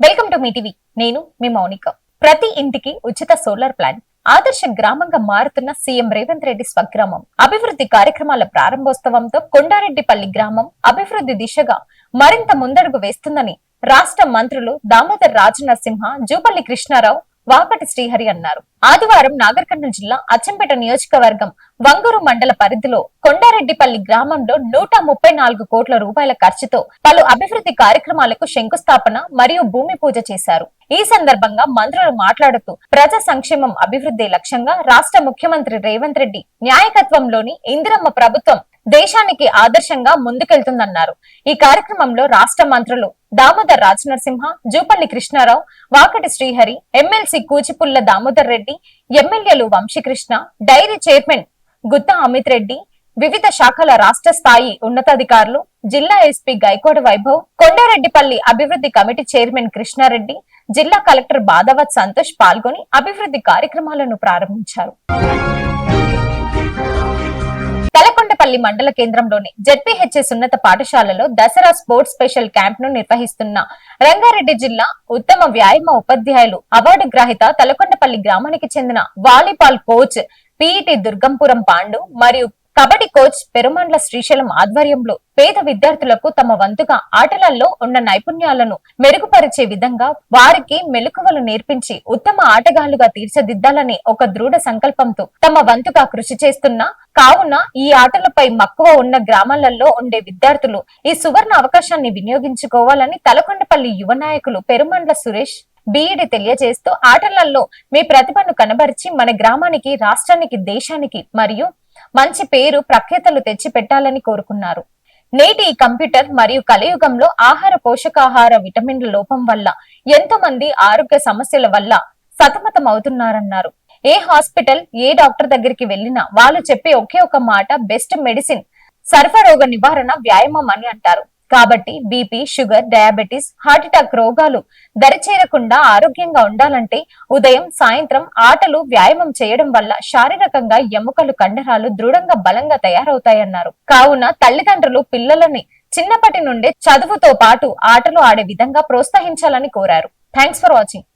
Welcome to me TV. నేను మీ మౌనిక. ప్రతి ఇంటికి ఉచిత సోలార్ ప్లాంట్ ఆదర్శ గ్రామంగా మారుతున్న సీఎం రేవంత్ రెడ్డి స్వగ్రామం. అభివృద్ధి కార్యక్రమాల ప్రారంభోత్సవంతో కొండారెడ్డిపల్లి గ్రామం అభివృద్ధి దిశగా మరింత ముందడుగు వేస్తుందని రాష్ట్ర మంత్రులు దామోదర్ రాజనరసింహ జూపల్లి కృష్ణారావు వాకటి శ్రీహరి అన్నారు. ఆదివారం నాగర్ జిల్లా అచ్చంపేట నియోజకవర్గం వంగూరు మండల పరిధిలో కొండారెడ్డిపల్లి గ్రామంలో నూట ముప్పై నాలుగు కోట్ల రూపాయల ఖర్చుతో పలు అభివృద్ధి కార్యక్రమాలకు శంకుస్థాపన మరియు భూమి పూజ చేశారు. ఈ సందర్భంగా మంత్రులు మాట్లాడుతూ ప్రజా సంక్షేమం అభివృద్ధి లక్ష్యంగా రాష్ట్ర ముఖ్యమంత్రి రేవంత్ రెడ్డి న్యాయకత్వంలోని ఇందిరమ్మ ప్రభుత్వం దేశానికి ఆదర్శంగా ముందుకెళ్తుందన్నారు. ఈ కార్యక్రమంలో రాష్ట్ర మంత్రులు దామోదర్ రాజనరసింహ జూపల్లి కృష్ణారావు వాకటి శ్రీహరి ఎమ్మెల్సీ కూచిపుల్ల దామోదర్ రెడ్డి ఎమ్మెల్యేలు వంశీకృష్ణ డైరీ చైర్మన్ గుత్తా అమిత్ రెడ్డి వివిధ శాఖల రాష్ట్ర స్థాయి ఉన్నతాధికారులు జిల్లా ఎస్పీ గైకోడ వైభవ్ కొండారెడ్డిపల్లి అభివృద్ధి కమిటీ చైర్మన్ కృష్ణారెడ్డి జిల్లా కలెక్టర్ బాధవత్ సంతోష్ పాల్గొని అభివృద్ధి కార్యక్రమాలను ప్రారంభించారు. తలకొండపల్లి మండల కేంద్రంలోని జెడ్పీహెచ్ఎస్ ఉన్నత పాఠశాలలో దసరా స్పోర్ట్స్ స్పెషల్ క్యాంప్ను నిర్వహిస్తున్న రంగారెడ్డి జిల్లా ఉత్తమ వ్యాయామ ఉపాధ్యాయులు అవార్డు గ్రహీత తలకొండపల్లి గ్రామానికి చెందిన volleyball coach PET Durgampuram Pandu మరియు కబడ్డీ కోచ్ పెరుమండ్ల శ్రీశైలం ఆధ్వర్యంలో పేద విద్యార్థులకు తమ వంతుగా ఆటలలో ఉన్న నైపుణ్యాలను మెరుగుపరిచే విధంగా వారికి మెలకువలు నేర్పించి ఉత్తమ ఆటగాళ్ళుగా తీర్చిదిద్దాలని ఒక దృఢ సంకల్పంతో తమ వంతుగా కృషి చేస్తున్న కావున ఈ ఆటలపై మక్కువ ఉన్న గ్రామాలలో ఉండే విద్యార్థులు ఈ సువర్ణ అవకాశాన్ని వినియోగించుకోవాలని తలకొండపల్లి యువ నాయకులు పెరుమండ్ల సురేష్ బీఈడి తెలియజేస్తూ ఆటలలో మీ ప్రతిభను కనబరిచి మన గ్రామానికి రాష్ట్రానికి దేశానికి మరియు మంచి పేరు ప్రఖ్యాతలు తెచ్చి పెట్టాలని కోరుకున్నారు. నేటి ఈ కంప్యూటర్ మరియు కలియుగంలో ఆహార పోషకాహార విటమిన్ల లోపం వల్ల ఎంతో మంది ఆరోగ్య సమస్యల వల్ల సతమతం అవుతున్నారన్నారు ఏ హాస్పిటల్ ఏ డాక్టర్ దగ్గరికి వెళ్ళినా వాళ్ళు చెప్పే ఒకే ఒక మాట బెస్ట్ మెడిసిన్ సర్వరోగ నివారణ వ్యాయామం అని అంటారు. కాబట్టి BP sugar diabetes heart attack రోగాలు దరిచేరకుండా ఆరోగ్యంగా ఉండాలంటే ఉదయం సాయంత్రం ఆటలు వ్యాయామం చేయడం వల్ల శారీరకంగా ఎముకలు కండరాలు దృఢంగా బలంగా తయారవుతాయన్నారు. కావున తల్లిదండ్రులు పిల్లలని చిన్నప్పటి నుండే చదువుతో పాటు ఆటలు ఆడే విధంగా ప్రోత్సహించాలని కోరారు. Thanks for watching